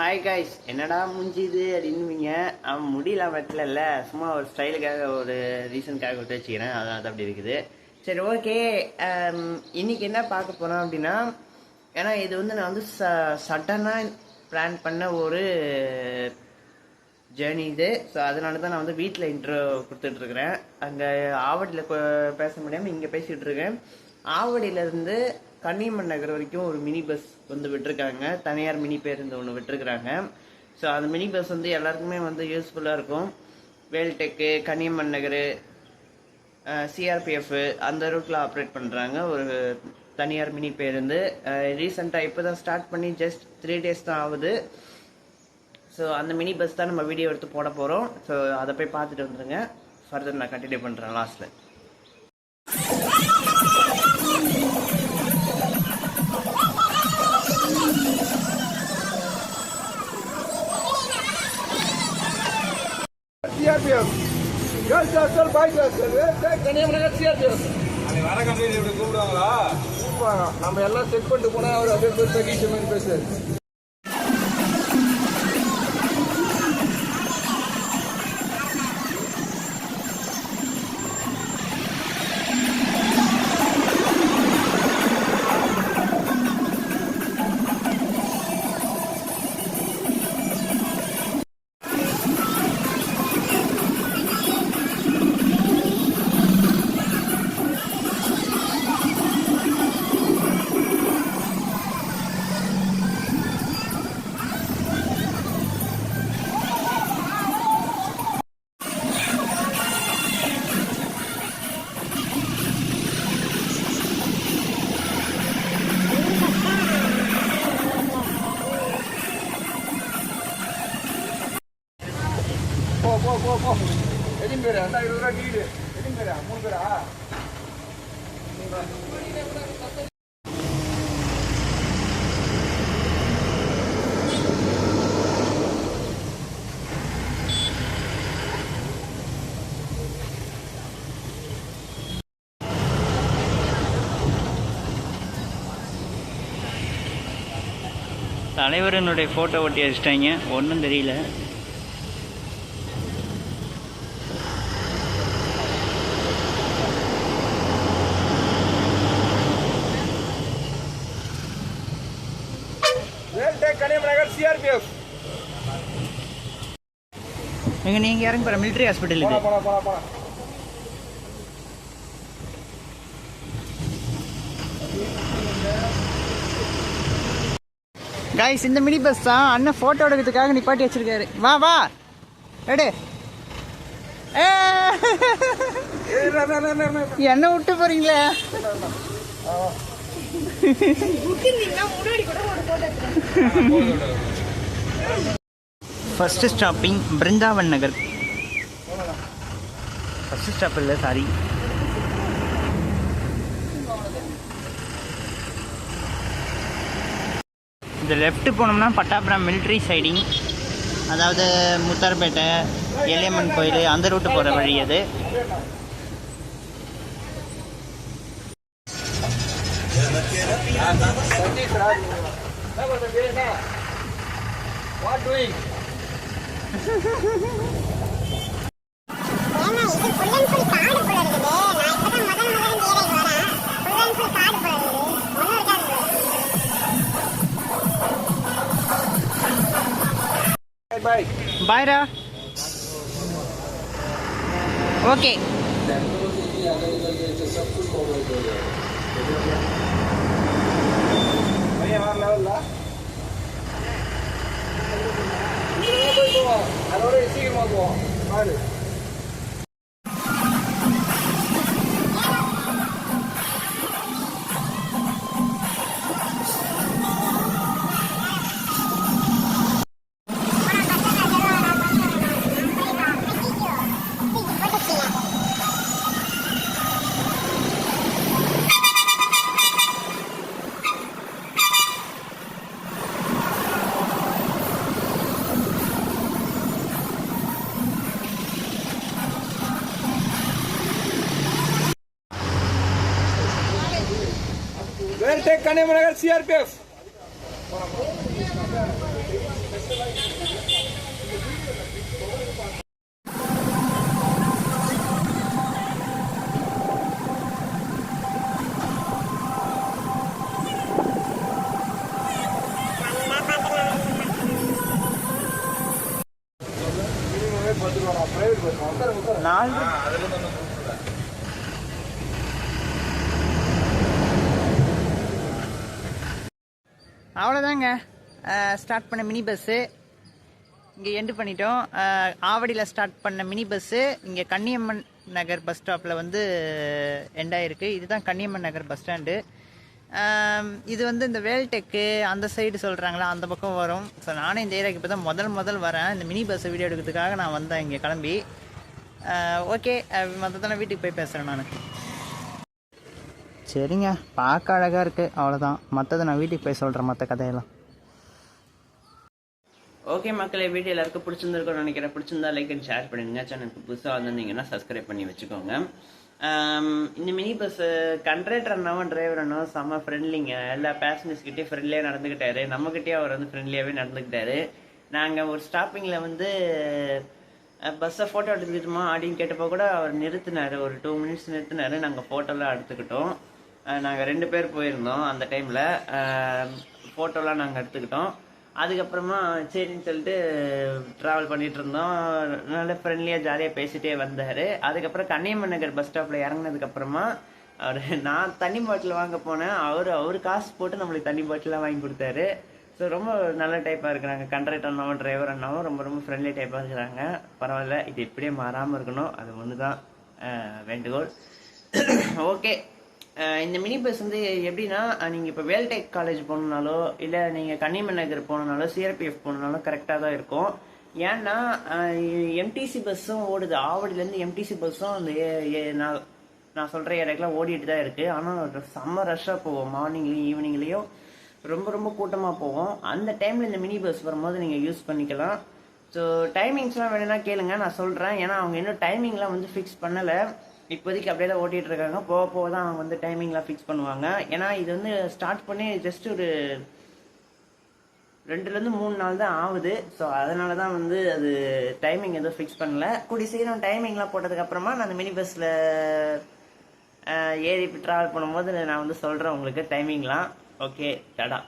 Hi guys என்னடா முடிஞ்சுது அப்படின்னுவீங்க. அவன் முடியல வெட்டல சும்மா ஒரு ஸ்டைலுக்காக ஒரு ரீசனுக்காக விட்டு வச்சுக்கிறேன். அதான் அது அப்படி இருக்குது. சரி ஓகே. இன்னைக்கு என்ன பார்க்க போகிறோம் அப்படின்னா ஏன்னா இது வந்து நான் வந்து ச சடனாக பிளான் பண்ண ஒரு ஜேர்னி இது. ஸோ அதனால தான் நான் வந்து வீட்டில் இன்ட்ரோ கொடுத்துட்ருக்குறேன் அங்கே ஆவட்டில் பேச முடியாமல் இங்கே பேசிகிட்ருக்கேன் ஆவடியிலேருந்து கன்னியம்மன் நகர் வரைக்கும் ஒரு மினி பஸ் வந்து விட்டுருக்காங்க. தனியார் மினி பேருந்து ஒன்று விட்டுருக்குறாங்க. ஸோ அந்த மினி பஸ் வந்து எல்லாருக்குமே வந்து யூஸ்ஃபுல்லாக இருக்கும். வேல்டெக்கு கன்னியம்மன் நகர் சிஆர்பிஎஃப் அந்த ரூட்டில் ஆப்ரேட் பண்ணுறாங்க ஒரு தனியார் மினி பேருந்து. ரீசெண்டாக இப்போ தான் ஸ்டார்ட் பண்ணி ஜஸ்ட் த்ரீ டேஸ் தான் ஆகுது. ஸோ அந்த மினி பஸ் தான் நம்ம வீடியோ எடுத்து போட போகிறோம் ஸோ அதை போய் பார்த்துட்டு வந்துடுங்க ஃபர்தர் நான் கண்டினியூ பண்ணுறேன் லாஸ்ட்டில் பாய்ஸ் ஹாஸ்டல் கன்னியாகுமரி சிஆர்பிஎஃப் அன்னைக்கு வர கம்பெனி இப்படி கூப்பிடுவாங்களா? நம்ம எல்லாம் செக் பண்ணிட்டு போனா அவர் அப்படியே சதீஷ் மாதிரி எத்தனை பேரா ஃபோட்டோ ஒட்டி வச்சிட்டாங்க ஒன்றும் தெரியல வேல்டெக் கன்னியாகுமரி நகர் சிஆர்பிஎஃப் எங்க நீங்கள் இறங்கி போகிற மிலிட்ரி ஹாஸ்பிட்டல் இது. போனா போனா போனா காய்ஸ் இந்த மினி பஸ் தான் அண்ணன் ஃபோட்டோ எடுக்கிறதுக்காக நிப்பாட்டி வச்சிருக்காரு. வா வா. எடு? என்ன விட்டு போறீங்களே? First stopping Brindavan Nagar first stop இல்லை சாரி இந்த லெஃப்ட்டு போனோம்னா பட்டாபுரம் மிலிட்ரி சைடிங் அதாவது முத்தார்பேட்டை எல்லையம்மன் கோயில் அந்த ரூட்டு போகிற வழி அது. சதீஷ் ராஜ் என்ன பண்ற பேர் வாட் டூயிங் பாய்ரா ஓகே பையன் வேற லெவல்ல போய் போவோம் அதோட சீக்கிரமா போவோம் பாரு Canemo Nagar அவ்வளோதாங்க ஸ்டார்ட் பண்ண மினி பஸ்ஸு இங்கே எண்டு பண்ணிட்டோம். ஆவடியில் ஸ்டார்ட் பண்ண மினி பஸ்ஸு இங்கே கன்னியம்மன் நகர் பஸ் ஸ்டாப்பில் வந்து எண்டாயிருக்கு இதுதான் கன்னியம்மன் நகர் பஸ் ஸ்டாண்டு இது வந்து இந்த வேல்டெக்கு அந்த சைடு சொல்கிறாங்களா அந்த பக்கம் வரும். ஸோ நானே இந்த ஏரியாவுக்கு இப்போ தான் முதல் முதல் வரேன். இந்த மினி பஸ்ஸை வீடியோ எடுக்கிறதுக்காக நான் வந்தேன். இங்கே கிளம்பி. ஓகே மொத்தத்தான வீட்டுக்கு போய் பேசுகிறேன் நான். சரிங்க. பார்க்க அழகாக இருக்குது அவ்வளோதான் மற்றதை நான் வீட்டுக்கு போய் சொல்கிறேன் மற்ற கதையெல்லாம். ஓகே மக்களே வீடியோ எல்லாருக்கும் பிடிச்சிருந்துருக்கும்னு நினைக்கிறேன். பிடிச்சிருந்தா லைக் அண்ட் ஷேர் பண்ணிடுங்க. சேனலுக்கு புதுசாக வந்திருந்தீங்கன்னா சப்ஸ்கிரைப் பண்ணி வச்சுக்கோங்க. Um, இந்த மினி பஸ் கண்ட்ரேட்டர் அண்ணாவும் டிரைவர் அண்ணாவும் செம்ம ஃப்ரெண்ட்லிங்க எல்லா பேசஞ்சர்ஸ்கிட்டே ஃப்ரெண்ட்லியாக நடந்துக்கிட்டாரு நம்மக்கிட்டே அவர் வந்து ஃப்ரெண்ட்லியாகவே நடந்துக்கிட்டாரு நாங்கள் ஒரு ஸ்டாப்பிங்கில் வந்து பஸ்ஸை ஃபோட்டோ எடுத்துக்கிட்டோமா அப்படின்னு கேட்டப்போ கூட அவர் நிறுத்தினார். ஒரு டூ மினிட்ஸ் நிறுத்தினாரு. நாங்கள் ஃபோட்டோலாம் எடுத்துக்கிட்டோம். நாங்கள் ரெண்டு பேர் போயிருந்தோம் அந்த டைமில் ஃபோட்டோலாம் நாங்கள் எடுத்துக்கிட்டோம். அதுக்கப்புறமா சரின்னு சொல்லிட்டு ட்ராவல் பண்ணிட்டு இருந்தோம். நல்ல ஃப்ரெண்ட்லியாக ஜாலியாக பேசிகிட்டே வந்தார். அதுக்கப்புறம் கன்னியம்மன் நகர் பஸ் ஸ்டாப்பில் இறங்குனதுக்கப்புறமா அவர் நான் தண்ணி பாட்டில் வாங்க போனேன். அவர் அவர் காசு போட்டு நம்மளுக்கு தண்ணி பாட்டிலாம் வாங்கி கொடுத்தாரு. ஸோ ரொம்ப நல்ல டைப்பாக இருக்கிறாங்க. கண்ட்ரக்டர் அண்ணாவும் டிரைவர் அண்ணாவும் ரொம்ப ரொம்ப ஃப்ரெண்ட்லி டைப்பாக இருக்கிறாங்க. பரவாயில்ல. இது இப்படியே மாறாமல் இருக்கணும். அது ஒன்று தான் வேண்டுகோள். ஓகே இந்த மினி பஸ் வந்து எப்படின்னா நீங்கள் இப்போ வேல்டெக் காலேஜ் போகணுனாலோ இல்லை நீங்கள் கன்னிமன் நகர் போகணுனாலோ சிஆர்பிஎஃப் போகணுனாலும் கரெக்டாக தான் இருக்கும். ஏன்னா எம்டிசி பஸ்ஸும் ஓடுது. ஆவடியிலேருந்து எம்டிசி பஸ்ஸும் அந்த ஏ- நான் நான் சொல்கிற இடக்கெல்லாம் ஓடிட்டு தான் இருக்குது ஆனால் செம்ம ரஷ்ஷாக போவோம். மார்னிங்லேயும் ஈவினிங்லேயும் ரொம்ப ரொம்ப கூட்டமாக போவோம். அந்த டைமில் இந்த மினி பஸ் வரும்போது நீங்கள் யூஸ் பண்ணிக்கலாம். ஸோ டைமிங்ஸ்லாம் வேணும்னா கேளுங்க. நான் சொல்கிறேன் ஏன்னா அவங்க இன்னும் டைமிங்லாம் வந்து ஃபிக்ஸ் பண்ணலை. இப்போதைக்கு அப்படியே தான் ஓட்டிகிட்டு இருக்காங்க போக போக தான் அவங்க வந்து டைமிங்லாம் ஃபிக்ஸ் பண்ணுவாங்க. ஏன்னா இது வந்து ஸ்டார்ட் பண்ணி ஜஸ்ட் ஒரு ரெண்டுலேருந்து மூணு நாள் தான் ஆகுது. ஸோ அதனால தான் வந்து அது டைமிங் எதுவும் ஃபிக்ஸ் பண்ணல. கூடி சீக்கிரம் டைமிங்லாம் போட்டதுக்கப்புறமா நான் அந்த மினி பஸ்ஸில் ஏறி ட்ராவல் பண்ணும்போது நான் வந்து சொல்கிறேன் உங்களுக்கு டைமிங்லாம் ஓகே டடா.